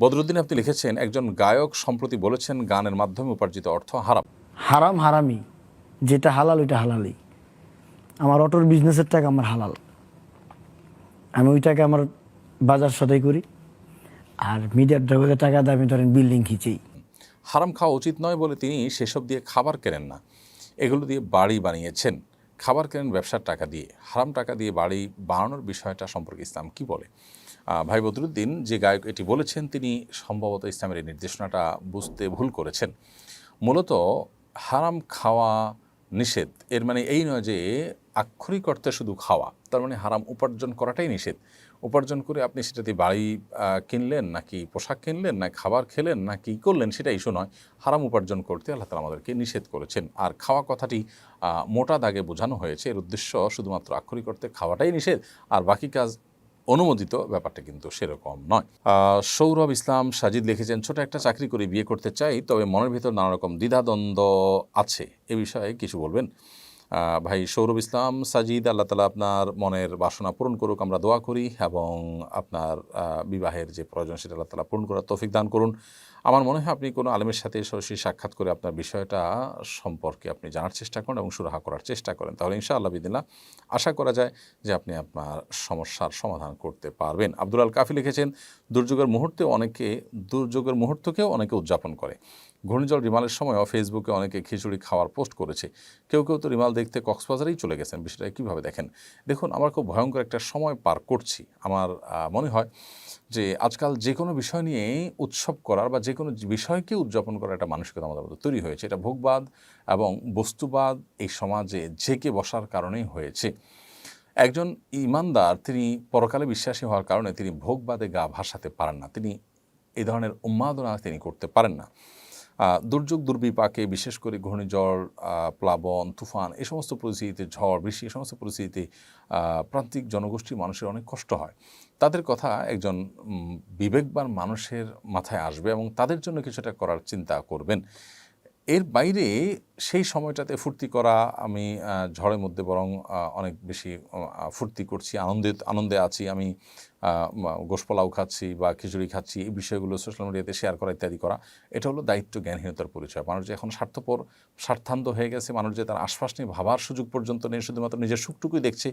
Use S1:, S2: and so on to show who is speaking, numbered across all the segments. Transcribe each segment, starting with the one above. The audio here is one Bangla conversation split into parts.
S1: বদরুদ্দিন আপনি লিখেছেন একজন গায়ক সম্প্রতি বলেছেন গানের মাধ্যমে উপার্জিত অর্থ হারাম।
S2: হারাম হারামি যেটা হালাল ওইটা হালালই। আমার অটোর বিজনেসের টাকা আমার হালাল। আমি ওই টাকা আমার বাজার সদাই করি আর মিডিয়ার জগতে টাকা দিয়ে আমি ধরেন বিল্ডিং খিচেই
S1: হারাম খাওয়া উচিত নয় বলে তিনি সেসব দিয়ে খাবার কেনেন না। এগুলো দিয়ে বাড়ি বানিয়েছেন। খাবার কেনেন ব্যবসার টাকা দিয়ে। হারাম টাকা দিয়ে বাড়ি বানানোর বিষয়টা সম্পর্কে ইসলাম কি বলে? ভাই বদরুদ্দিন যে গায়ক এটি বলেছেন, তিনি সম্ভবত ইসলামের এই নির্দেশনাটা বুঝতে ভুল করেছেন। মূলত হারাম খাওয়া নিষেধ, এর মানে এই নয় যে আক্ষরিক অর্থে শুধু খাওয়া, তার মানে হারাম উপার্জন করাটাই নিষেধ। উপার্জন করে আপনি সেটাতে বাড়ি কিনলেন, নাকি পোশাক কিনলেন, না খাবার খেলেন, না কি করলেন, সেটা ইস্যু নয়। হারাম উপার্জন করতে আল্লাহ তালা আমাদেরকে নিষেধ করেছেন। আর খাওয়া কথাটি মোটা দাগে বোঝানো হয়েছে। এর উদ্দেশ্য শুধুমাত্র আক্ষরিক অর্থে খাওয়াটাই নিষেধ, আর বাকি কাজ অনুমোদিত ব্যাপারটা কিন্তু সেরকম নয়। সৌরভ ইসলাম সাজিদ লিখেছেন, ছোট একটা চাকরি করে বিয়ে করতে চাই, তবে মনের ভিতর নানা রকম দ্বিধাদ্বন্দ্ব আছে। এ বিষয়ে কিছু বলবেন? ভাই, সৌরভ ইসলাম, সাজিদ, আল্লাহ তালা আপনার মনের বাসনা পূরণ করুক, আমরা দোয়া করি এবং আপনার বিবাহের যে প্রয়োজন সেটা আল্লাহ তালা পূরণ করার তৌফিক দান করুন। আমার মনে হয় আপনি কোনো আলেমের সাথে সরাসরি সাক্ষাৎ করে আপনার বিষয়টা সম্পর্কে আপনি জানার চেষ্টা করেন এবং সুরাহা করার চেষ্টা করেন। তাহলে ইনশা আল্লাহ বিদিল্লা আশা করা যায় যে আপনি আপনার সমস্যার সমাধান করতে পারবেন। আব্দুল আল কাফি লিখেছেন, দুর্যোগের মুহূর্তে অনেকে, দুর্যোগের মুহূর্তকেও অনেকে উদযাপন করে। ঘূর্ণিঝড় রিমালের সময়ও ফেসবুকে অনেকে খিচুড়ি খাওয়ার পোস্ট করেছে। কেউ কেউ তো রিমাল দেখতে কক্সবাজারেই চলে গেছেন। বিষয়টা কীভাবে দেখেন? দেখুন, আমরা খুব ভয়ঙ্কর একটা সময় পার করছি। আমার মনে হয় যে আজকাল যে কোনো বিষয় নিয়ে উৎসব করার বা যে কোনো বিষয়কে উদযাপন করার একটা মানসিকতা আমাদের মধ্যে তৈরি হয়েছে। এটা ভোগবাদ এবং বস্তুবাদ এই সমাজে ঝেঁকে বসার কারণেই হয়েছে। একজন ইমানদার, তিনি পরকালে বিশ্বাসী হওয়ার কারণে তিনি ভোগবাদে গা ভাসাতে পারেন না। তিনি এই ধরনের উন্মাদনা তিনি করতে পারেন না। দুর্যোগ দুর্বিপাকে বিশেষ করে ঘূর্ণিঝড় প্লাবন, তুফান এ সমস্ত পরিস্থিতিতে, ঝড়, বৃষ্টি এ সমস্ত পরিস্থিতিতে প্রান্তিক জনগোষ্ঠীর মানুষের অনেক কষ্ট হয়। তাদের কথা একজন বিবেকবান মানুষের মাথায় আসবে এবং তাদের জন্য কিছুটা করার চিন্তা করবেন। এর বাইরে সেই সময়টাতে ফুর্তি করা আমি ঝড়ের মধ্যে বরং অনেক বেশি ফুর্তি করছি, আনন্দে আনন্দে আছি। আমি গোশপোলাও খাচ্ছি বা খিচুড়ি খাচ্ছি, এই বিষয়গুলো সোশ্যাল মিডিয়াতে শেয়ার করা, ইত্যাদি করা। এটা হলো দায়িত্ব জ্ঞানহীনতার পরিচয়। মানুষ যে এখন স্বার্থপর স্বার্থান্ত হয়ে গেছে, মানুষ যে তার আশপাশ নিয়ে ভাবার সুযোগ পর্যন্ত নেই, শুধুমাত্র নিজের সুখটুকুই দেখছে,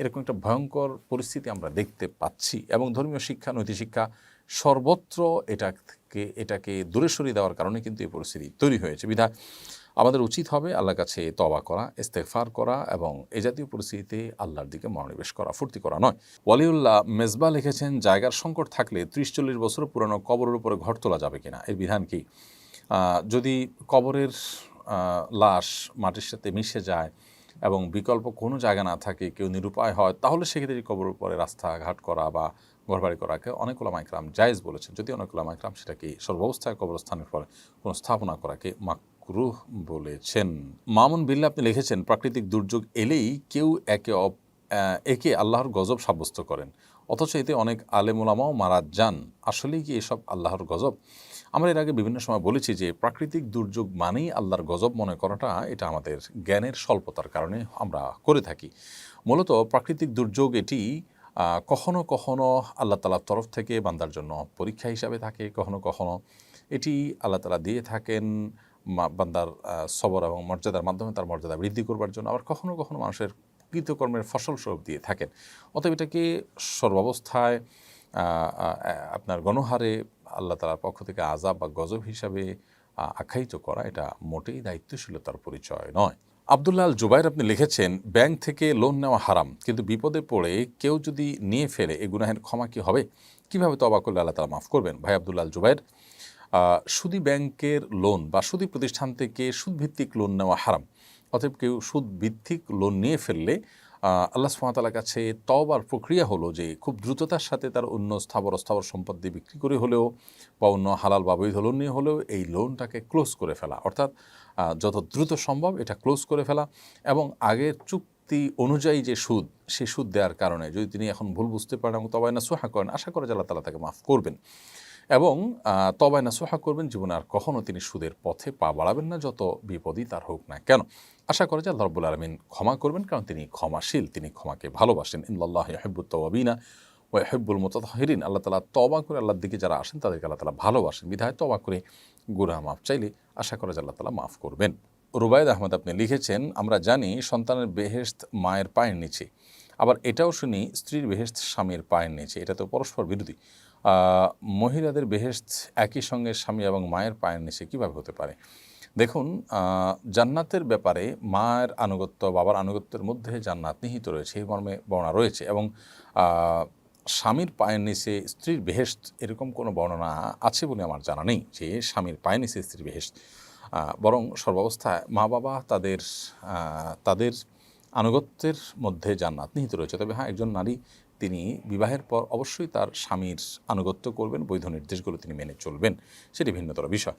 S1: এরকম একটা ভয়ঙ্কর পরিস্থিতি আমরা দেখতে পাচ্ছি। এবং ধর্মীয় শিক্ষা, নৈতিক শিক্ষা সর্বত্র এটাকে এটাকে দূরে সরিয়ে দেওয়ার কারণে কিন্তু এই পরিস্থিতি তৈরি হয়েছে। বিধা আমাদের উচিত হবে আল্লাহর কাছে তবা করা ইস্তেফার করা এবং এ জাতীয় পরিস্থিতিতে আল্লাহর দিকে মনোনিবেশ করা, ফুর্তি করা নয়। ওয়ালিউল্লাহ মেজবা লিখেছেন, জায়গার সংকট থাকলে ত্রিশ চল্লিশ বছর পুরনো কবরের উপরে ঘর তোলা যাবে কিনা? এর বিধান কি? যদি কবরের লাশ মাটির সাথে মিশে যায় এবং বিকল্প কোনো জায়গা না থাকে, কেউ নিরুপায় হয়, তাহলে সেক্ষেত্রে কবরের উপরে রাস্তাঘাট করা বা ঘরবাড়ি করাকে অনেক ওলামা ইকরাম জায়েজ বলেছেন। যদি অনেক ওলামা ইকরাম সেটাকে সর্বাবস্থায় কবরস্থানের পরে কোনো স্থাপনা করাকে মাকরুহ বলেছেন। মামুন বিল্লা আপনি লিখেছেন, প্রাকৃতিক দুর্যোগ এলেই কেউ একে একে আল্লাহর গজব সাব্যস্ত করেন। অথচ এতে অনেক আলেমুলামাও মারা যান। আসলেই কি এসব আল্লাহর গজব? আমরা এর আগে বিভিন্ন সময় বলেছি যে প্রাকৃতিক দুর্যোগ মানেই আল্লাহর গজব মনে করাটা, এটা আমাদের জ্ঞানের স্বল্পতার কারণে আমরা করে থাকি। মূলত প্রাকৃতিক দুর্যোগ এটি কখনো কখনো আল্লাহ তালার তরফ থেকে বান্দার জন্য পরীক্ষা হিসাবে থাকে, কখনো কখনো এটি আল্লাহ তালা দিয়ে থাকেন বান্দার সবর এবং মর্যাদার মাধ্যমে তার মর্যাদা বৃদ্ধি করবার জন্য। আবার কখনো কখনো মানুষের কৃতকর্মের ফসল স্বরূপ দিয়ে থাকেন। অতএব এটাকে সর্বাবস্থায় আপনার গণহারে আল্লাহ তালার পক্ষ থেকে আজাব বা গজব হিসাবে আখ্যায়িত করা এটা মোটেই দায়িত্বশীলতার পরিচয় নয়। আবদুল্লাহ জুবাইর আপনি লিখেছেন, ব্যাংক থেকে লোন নেওয়া হারাম, কিন্তু বিপদে পড়ে কেউ যদি নিয়ে ফেলে এই গুনাহের ক্ষমা কি হবে? কীভাবে তবা করলে আল্লাহ তালা মাফ করবেন? ভাই আবদুল্লাহ আল জুবাইর সুদী ব্যাংকের লোন বা সুদী প্রতিষ্ঠান থেকে সুদভিত্তিক লোন নেওয়া হারাম, অতএব কেউ সুদ ভিত্তিক লোন নিয়ে ফেললে আল্লাহ সুমাতালার কাছে তবার প্রক্রিয়া হলো যে, খুব দ্রুততার সাথে তার অন্য স্থাবর অস্থাবর সম্পত্তি বিক্রি করে হলেও বা অন্য হালাল বা বৈধ লোন নিয়ে হলেও এই লোনটাকে ক্লোজ করে ফেলা। অর্থাৎ যত দ্রুত সম্ভব এটা ক্লোজ করে ফেলা এবং আগের চুক্তি অনুযায়ী যে সুদ সে সুদ দেওয়ার কারণে যদি তিনি এখন ভুল বুঝতে পারেন এবং তবাই না সোহা করেন আশা করে আল্লাহ তালা তাকে মাফ করবেন। এবং আহ, তবায় না সোহা করবেন জীবনে আর কখনও তিনি সুদের পথে পা বাড়াবেন না যত বিপদই তার হোক না কেন। আশা করে যে আল্লাহ রব্বুল আলমিন ক্ষমা করবেন কারণ তিনি ক্ষমাশীল তিনি ক্ষমাকে ভালোবাসেন। ইল্লাহ হেব্বুত্তবিনা ওয়াহেব্বুল মোতাহিরিন আল্লাহ তালা তবা করে আল্লাহর দিকে যারা আসেন তাদেরকে আল্লাহ তালা ভালোবাসেন। বিধায় তবা করে গুনাহ মাফ চাইলে আশা করা আল্লাহ তালা মাফ করবেন। রুবায়দ আহমদ আপনি লিখেছেন, আমরা জানি সন্তানের বেহেস্ত মায়ের পায়ের নিচে, আবার এটাও শুনি স্ত্রীর বেহেস্ত স্বামীর পায়ের নিচে। এটা তো পরস্পর বিরোধী। মহিলাদের বেহেস্ত একই সঙ্গে স্বামী এবং মায়ের পায়ের নিচে কীভাবে হতে পারে? দেখুন জান্নাতের ব্যাপারে মায়ের আনুগত্য, বাবার আনুগত্যের মধ্যে জান্নাত নিহিত রয়েছে, এই মর্মে বর্ণনা রয়েছে এবং স্বামীর পায়ের নিচে স্ত্রীর বেহেস্ত এরকম কোনো বর্ণনা আছে বলে আমার জানা নেই যে স্বামীর পায়ের নিচে স্ত্রীর বেহেস্ত বরং সর্বাবস্থায় মা বাবা তাদের তাদের আনুগত্যের মধ্যে জান্নাত নিহিত রয়েছে। তবে হ্যাঁ একজন নারী তিনি বিবাহের পর অবশ্যই তার স্বামীর আনুগত্য করবেন, বৈধ নির্দেশগুলো তিনি মেনে চলবেন। সেটি ভিন্নতর বিষয়।